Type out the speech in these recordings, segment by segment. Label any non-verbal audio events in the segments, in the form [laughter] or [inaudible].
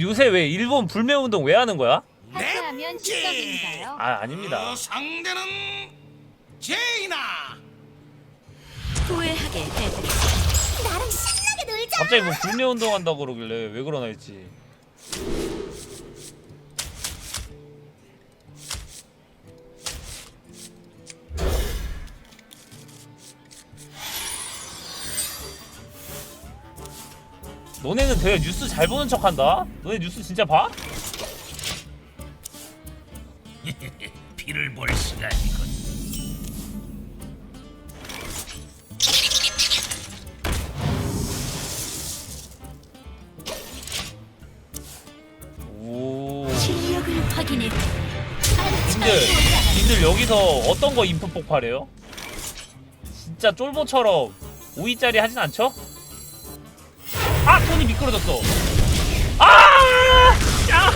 요새 왜 일본 불매 운동 왜 하는 거야? 하차하면 실격인가요? 아 아닙니다. 어, 상대는 제이나. 후회하게 해드리 나랑 신나게 놀자. 갑자기 뭐 불매 운동 한다고 그러길래 왜 그러나 했지. 너네는 되게 뉴스 잘 보는 척한다. 너네 뉴스 진짜 봐? [laughs] 피를 볼 시간이군. 오. 실력을 확인해 님들, 님들 여기서 어떤 거 인풋 폭발해요? 진짜 쫄보처럼 5위짜리 하진 않죠? 미끄러졌어. 아! 야!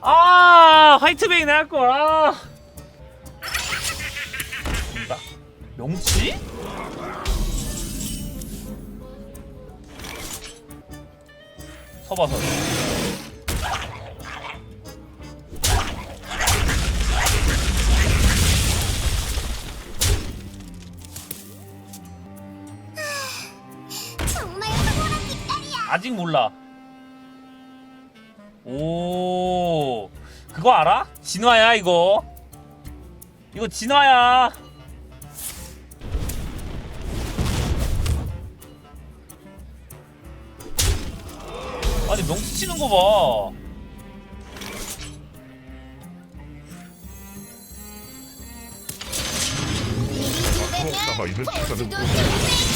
아! 화이트베인 할걸, 아! 나, 명치? 서봐서. 아직 몰라. 오, 그거 알아? 진화야 이거. 이거 진화야. 아니 명수 치는 거 봐.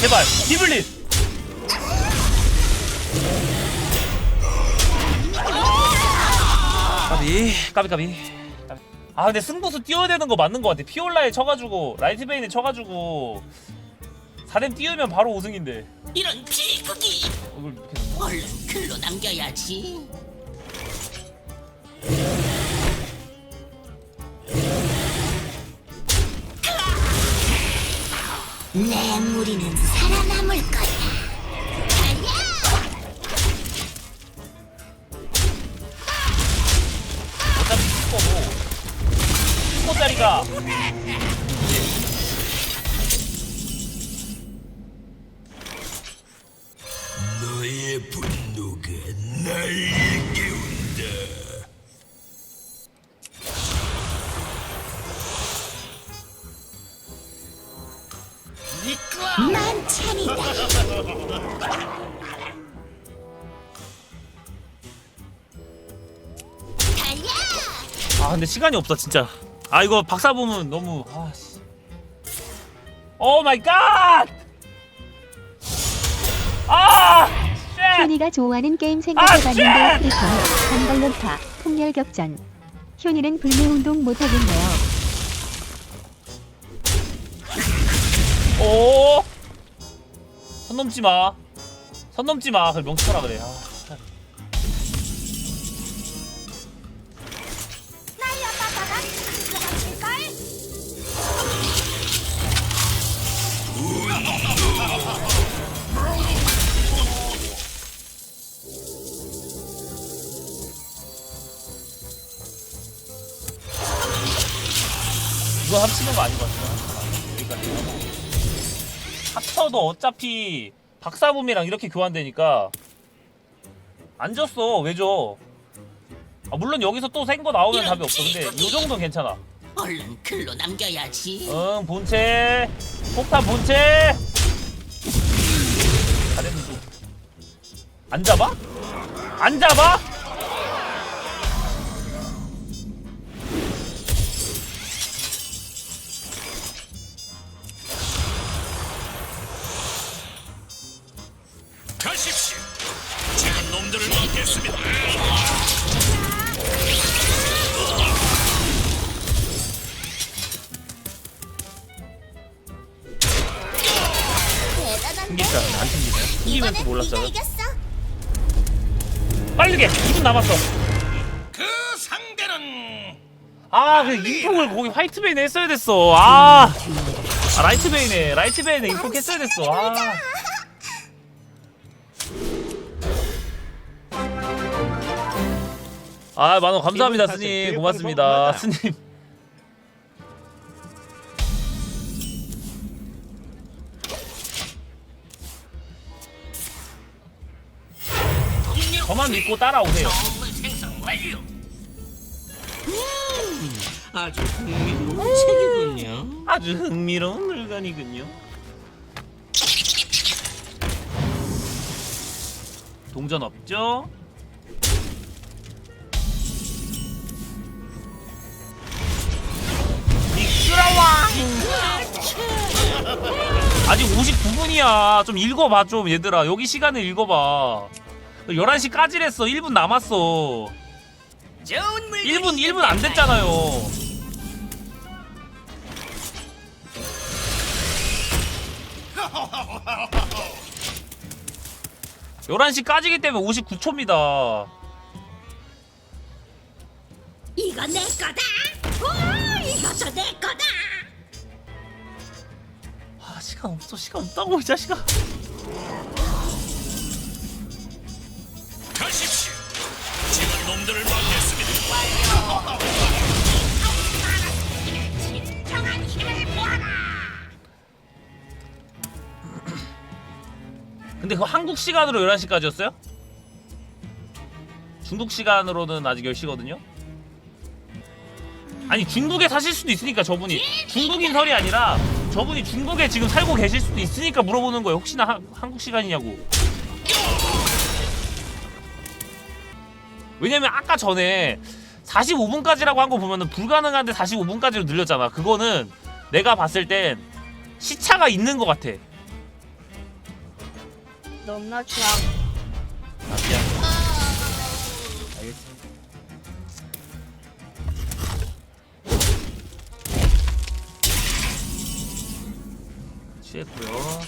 제발 디블릿. 까비 까비 까비. 아 근데 승부수 띄워야 되는 거 맞는 거 같아. 피올라에 쳐가지고 라이트베인에 쳐가지고 4댐 띄우면 바로 우승인데. 이런 비극이 이걸 이렇게 해서 뭐- 얼른 글로 남겨야지. 내 무리는 살아남을 거야. 가 너의 분노가 날 깨운다. 니꺼 만찬이다. 달려. 아 근데 시간이 없어 진짜. 아 이거 박사 보면 너무 아씨. 오 마이 갓! 아! 쉣! 효니가 좋아하는 게임 아, 생각해봤는데 프리터는 단발론파 폭렬 격전 효니는 불매 운동 못하겠네요 오! 선 넘지 마. 선 넘지 마. 그래 명치하라 그래. 아, 이거 합치는 거 아닌 것 같아. 합쳐도 어차피 박사범이랑 이렇게 교환되니까 안 졌어. 왜 져? 아, 물론 여기서 또 센 거 나오면 답이 없어. 근데 요 정도는 괜찮아. 얼른 글로 남겨야지. 응, 본체. 폭탄 본체. 다 됐는데. 안 잡아? 안 잡아? 가십시오. 제가 놈들을 막겠습니다. 대단한데. 안 튕기네. 이번엔 몰랐잖아. 네가 이겼어. 빠르게 2분 남았어. 그 상대는 아, 그 인폭을 거기 화이트 베인 했어야 됐어. 아, 아 라이트 베인에 라이트 베인에 입국했어야 됐어. 아. 아 만원 감사합니다 스님 고맙습니다 스님. [laughs] 저만 믿고 따라오세요. 완료. 아주 흥미로운 책이군요. 아주 흥미로운 물건이군요. 동전 없죠? 아직 59분이야. 좀 읽어봐 좀 얘들아. 여기 시간을 읽어봐. 11시까지랬어. 1분 남았어. 좋은 물건이 1분 1분 안 됐잖아요. 열한 시 까지기 때문에 59초입니다. 이거 내 거다. 와, 이것도 내 거다. 아 시간 없어 시간 없다고 이 자식아. 가십시오. 제가 놈들을 막겠습니다. 근데 그 한국 시간으로 11시까지였어요? 중국 시간으로는 아직 10시거든요? 아니 중국에 사실 수도 있으니까 저분이 중국인 설이 아니라 저분이 중국에 지금 살고 계실 수도 있으니까 물어보는 거예요 혹시나 하- 한국 시간이냐고 왜냐면 아까 전에 45분까지라고 한 거 보면은 불가능한데 45분까지로 늘렸잖아 그거는 내가 봤을 땐 시차가 있는 것 같아 너무나 좋아. 아, 미안. 취했고요.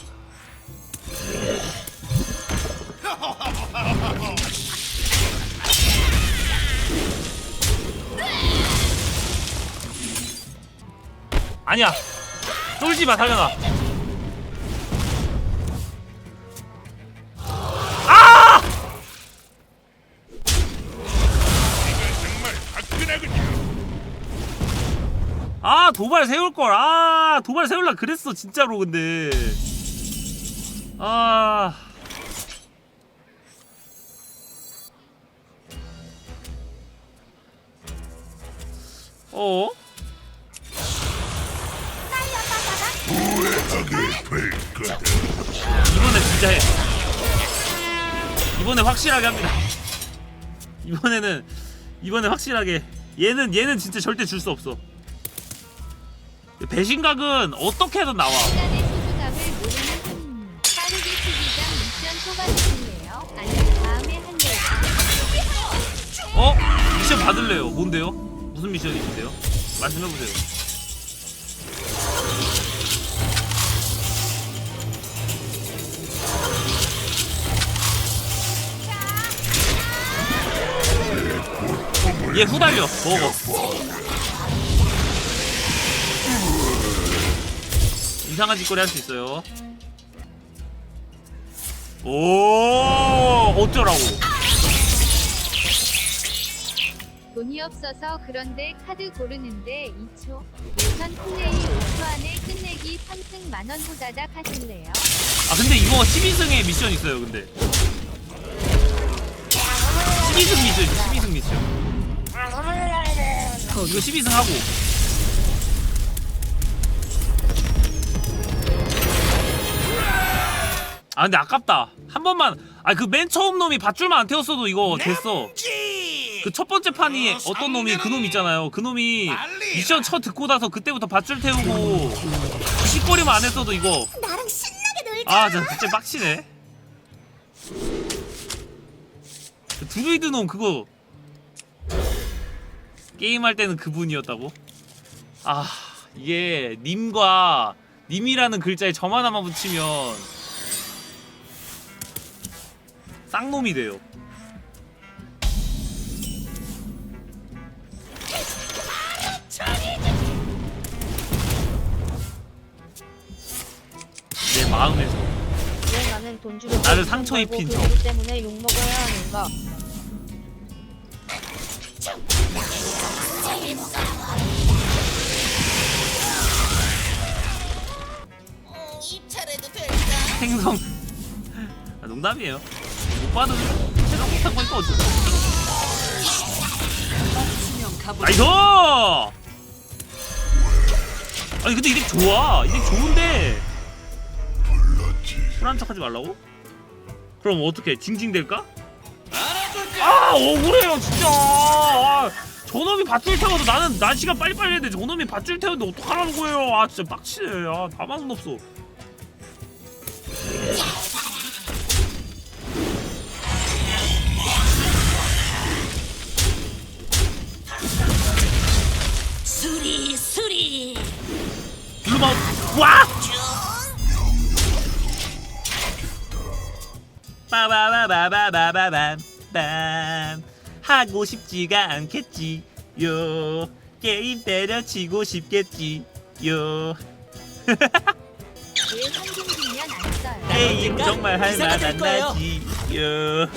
아니야. 쫄지 마, 살려놔. 도발 세울 걸. 아 도발 세울라 그랬어 진짜로 근데. 아. 어? 이번에 진짜 해. 이번에 확실하게 합니다. 이번에는 이번에 확실하게 얘는 얘는 진짜 절대 줄 수 없어. 배신각은 어떻게 해도 나와. 시간의 소중함을 모르는 손님. 빠르게 치기장 미션 뽑아주실래요? 아니면 다음에 할래요? 어? 미션 받을래요. 뭔데요? 무슨 미션이신데요? 말씀해보세요. 얘 후달려. 먹어. 이상한 짓거리 할 수 있어요. 오, 어쩌라고. 돈이 없어서 그런데 카드 고르는데 2초. 예선 플레이 5초 안에 끝내기 3승 만원 후다닥 하실래요? 아 근데 이거 12승에 미션 있어요 근데 12승 미션 있어 12승 미션 어, 이거 12승 하고 아 근데 아깝다 한 번만 아 그 맨 처음 놈이 밧줄만 안 태웠어도 이거 됐어 그 첫 번째 판이 어, 어떤 놈이 그 놈 있잖아요 그 놈이. 미션 첫 듣고 나서 그때부터 밧줄 태우고 시거리만 안 했어도 이거 나랑 신나게 놀자. 아, 저 진짜 빡치네. 그 드루이드 놈 그거 게임할 때는 그분이었다고? 아, 이게 님과 님이라는 글자에 점 하나만 붙이면 쌍놈이 돼요. 내 마음에서. 왜 나는 돈 주고 나를 상처 입힌 저. 때문에 욕 먹어야 하는가? 생성 [laughs] 아, 농담이에요. 오빠는 세상 못한 거니까 어쩌. 나이스! 아니 근데 이게 좋아. 이게 좋은데. 불안 척하지 말라고? 그럼 어떻게 징징댈까? 아 억울해요 진짜. 아, 저놈이 밧줄 태워도 나는 난 시간 빨리빨리 해야 돼. 저놈이 밧줄 태우는데 어떡하라는 거예요? 아 진짜 빡치네. 아 가만 없어. 블루마우 와! 빠바바바바바밤. 빰 하고 싶지가 않겠지 요. 게임 때려치고 싶겠지요. 안 써요? 게임 정말 할될 만한 거예요. 나지 요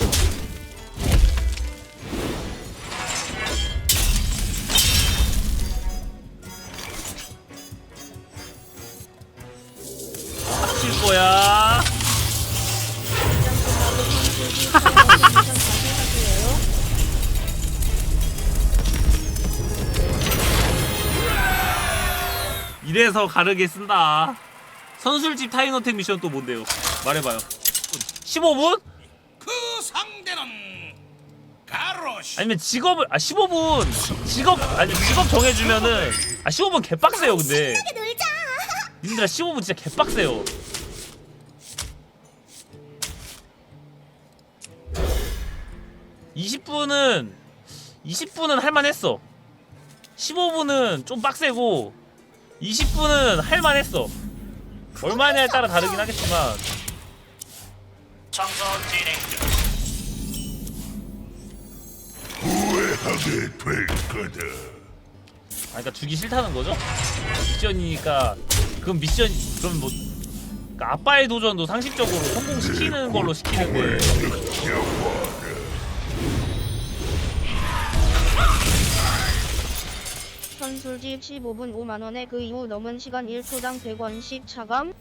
거야 [laughs] 이래서 가르게 쓴다. 선술집 타이너텍 미션 또 뭔데요? 말해봐요. 15분? 그 상대는 가로시. 아니면 직업을 아 15분 직업 아니 직업 정해주면은 아 15분 개빡세요 근데. [laughs] 놀자. 님들아 15분 진짜 개빡세요. (20분은) (20분은) 할만했어. (15분은) 좀 빡세고 (20분은) 할만했어. 얼마냐에 따라 다르긴 하겠지만. 청소 진행 중. 후회하게 될 거다. 아 그러니까 주기 싫다는 거죠? 미션이니까 그럼 미션 그럼 뭐 그러니까 아빠의 도전도 상식적으로 성공시키는 걸로 시키는데 선술집 15분 5만 원에 그 이후 남은 시간 1초당 100원씩 차감.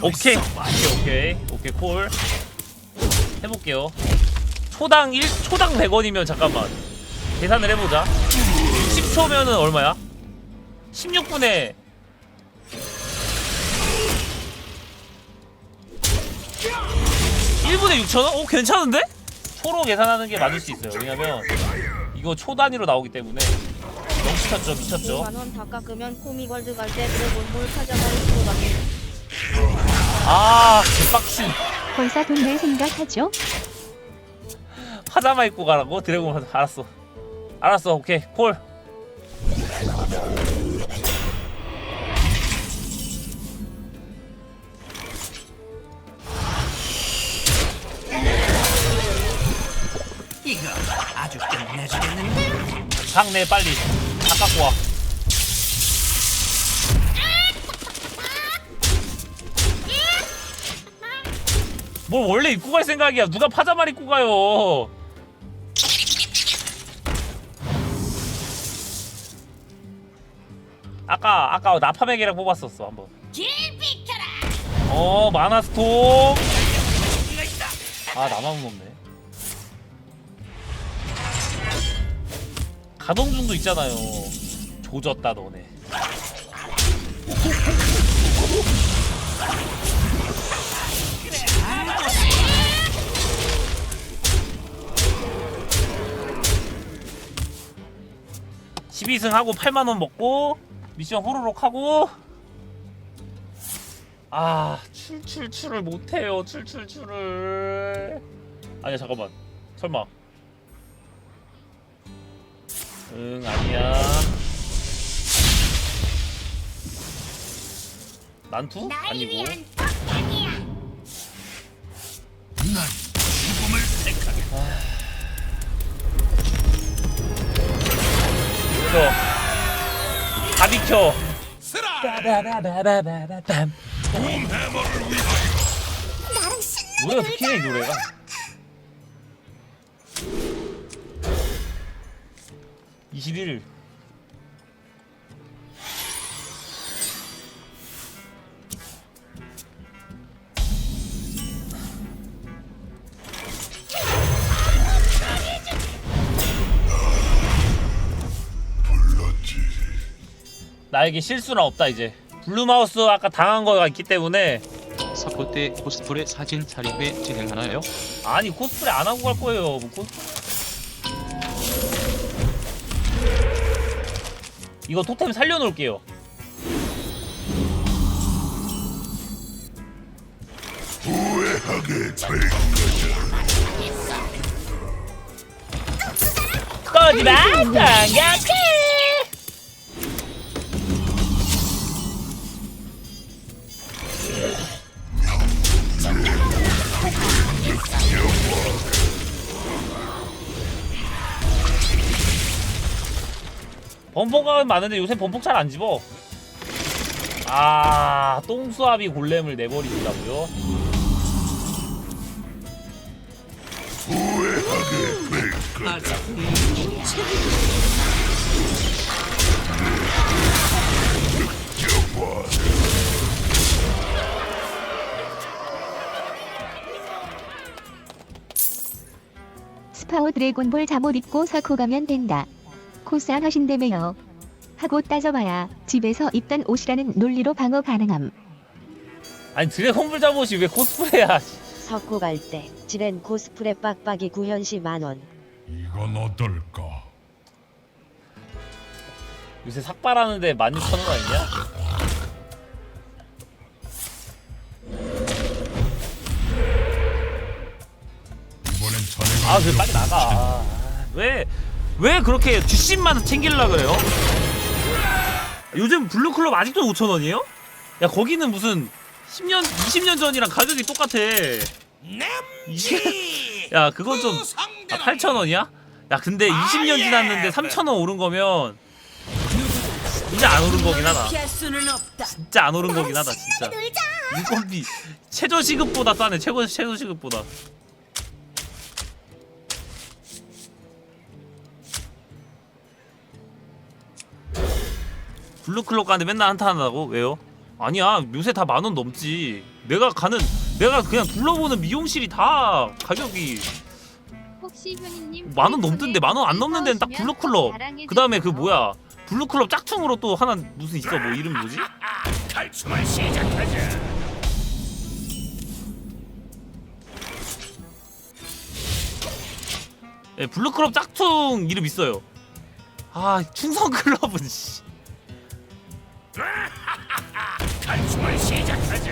오케이. 오케이 오케이. 오케이 콜. 해볼게요. 초당 1 초당 100원이면 잠깐만. 계산을 해보자. 60초면은 얼마야? 16분에. 1분에 6천원? 오 괜찮은데? 초로 계산하는 게 맞을 수 있어요. 왜냐면 이거 초 단위로 나오기 때문에 미쳤죠 미쳤죠 5만 원 다 깎으면 코미월드 갈 때 드래곤볼 찾아갈 것 같네. 아 개빡친 벌써 돈 낼 생각하죠? 파자마 입고 가라고? 드래곤 파자 알았어 알았어 오케이 콜 이거 아주 끝내주겠는데? 장내 빨리 다 갖고 와. 뭘 원래 입고 갈 생각이야? 누가 파자마를 입고 가요? 아까 아까 나파맥이랑 뽑았었어 한번. 어 마나스톰. 아 나만 없네 가동중도 있잖아요. 조졌다 너네. (12승) 하고 (8만원) 먹고 미션 호로록 하고. 아 출출출을 못해요 출출출을. 아니야 잠깐만. 설마 응 아니야. 난투? 아니고? 난 죽음을 택하겠다. 그래서 다 비켜. 홈해머를 위하여. 노래가 좋긴 해이 노래가 (21일) 나에게 실수는 없다 이제 블루마우스 아까 당한 거가 있기 때문에 사코 때 코스프레 사진 촬영회 진행하나요? 아니 코스프레 안 하고 갈 거예요. 뭐 코... 이거 토템 살려놓을게요. 꺼지마 반갑게 범퍼가 많은데 요새 범퍼 잘안 집어 아 똥수압이 골렘을 내버리신다고요? 스파오 드래곤볼 잠옷 입고 사코 가면 된다. 코스 안 하신다며요. 하고 따져봐야 집에서 입던 옷이라는 논리로 방어 가능함. 아니 드래곤볼 잠옷이 왜 코스프레야 석고 갈 때 지렌 코스프레 빡빡이 구현시 만원 이건 어떨까? 요새 삭발하는데 16,000원 아니냐? 이번엔 자네가 아, 그래 빨리 나가. 아, 왜, 왜 그렇게 뒷심만 챙길라 그래요? 요즘 블루클럽 아직도 5,000원이에요? 야, 거기는 무슨 10년, 20년 전이랑 가격이 똑같아. [laughs] 야, 그건 좀, 그 아, 상대는 8,000원이야? 야, 근데 20년 예. 지났는데 3,000원 오른 거면, 진짜 안 오른 거긴 하다. 진짜 안 오른 거긴 하다, 진짜. 인건비, 최저 시급보다 싸네, 최고, 최저 시급보다. 블루클럽 가는데 맨날 한타 한다고? 왜요? 아니야 요새 다 만 원 넘지 내가 가는 내가 그냥 둘러보는 미용실이 다 가격이 혹시 효니님 만 원 넘던데 만 원 안 넘는 데는 딱 블루클럽 그 다음에 그 뭐야 블루클럽 짝퉁으로 또 하나 무슨 있어 뭐 이름 뭐지? 탈춤을 시작하자. 예, 블루클럽 짝퉁 이름 있어요 아 충성클럽은 씨 탈춤을 시작하자.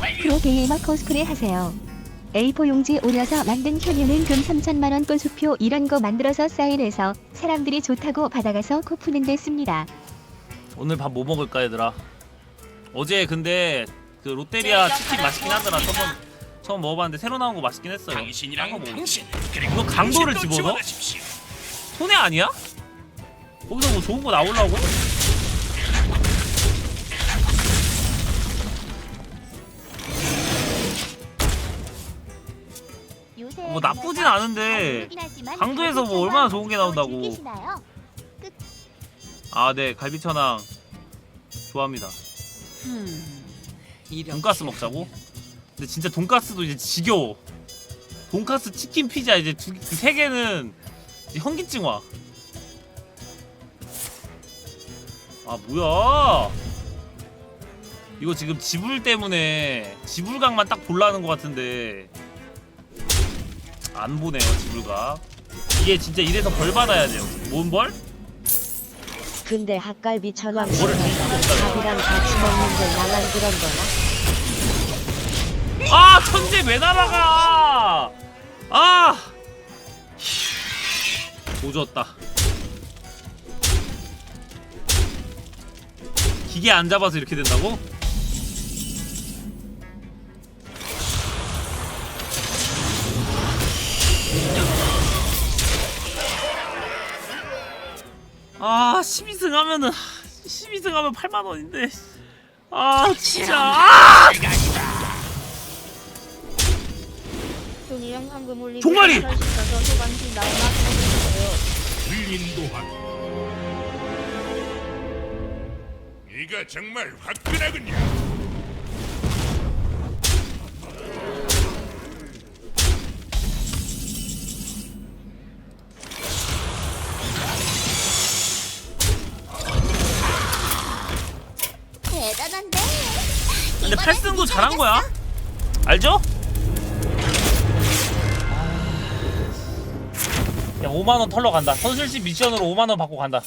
완료. 프로게이머 코스프레 하세요. A4 용지 오려서 만든 효녀는 금 3천만원 꽃수표 이런 거 만들어서 사인해서 사람들이 좋다고 받아가서 코 푸는 데 씁니다. 오늘 밥 뭐 먹을까 얘들아 어제 근데 그 롯데리아 치킨 맛있긴 하더라 처음 처음 먹어봤는데 새로 나온 거 맛있긴 했어요 당신이랑 먹을게. 당신 그리고 이거 강도를 당신도 집어넣어? 손해 아니야? 거기서 뭐 좋은 거 나오려고? 뭐 나쁘진 않은데 강도에서 뭐 얼마나 좋은 게 나온다고 아 네 갈비천왕 좋아합니다 돈가스 먹자고? 근데 진짜 돈가스도 이제 지겨워 돈가스 치킨 피자 이제 두, 그세 개는 이제 현기증 와. 아 뭐야? 이거 지금 지불 때문에 지불각만 딱 볼라는 것 같은데 안 보네요 지불각. 이게 진짜 이래서 벌 받아야 돼요. 뭔 벌? 근데 핫갈비 천왕 뭐를 씨가 밥이랑 같이 먹는데 나만 그런 거야? 아 천재 왜 날아가? 아 조졌다. 기계 안 잡아서 이렇게 된다고? 아 12승 하면은 12승 하면 8만 원인데. 아 진짜. 아! 조니형 황금 올리고 종아리! 가서 소반지 나오나 보세요. 불린도한 네가 정말 화끈하군요 대단한데. 근데 이번엔 8승도 잘한. 거야. 알죠? 5만 원 털러 간다. 선술집 미션으로 5만 원 받고 간다.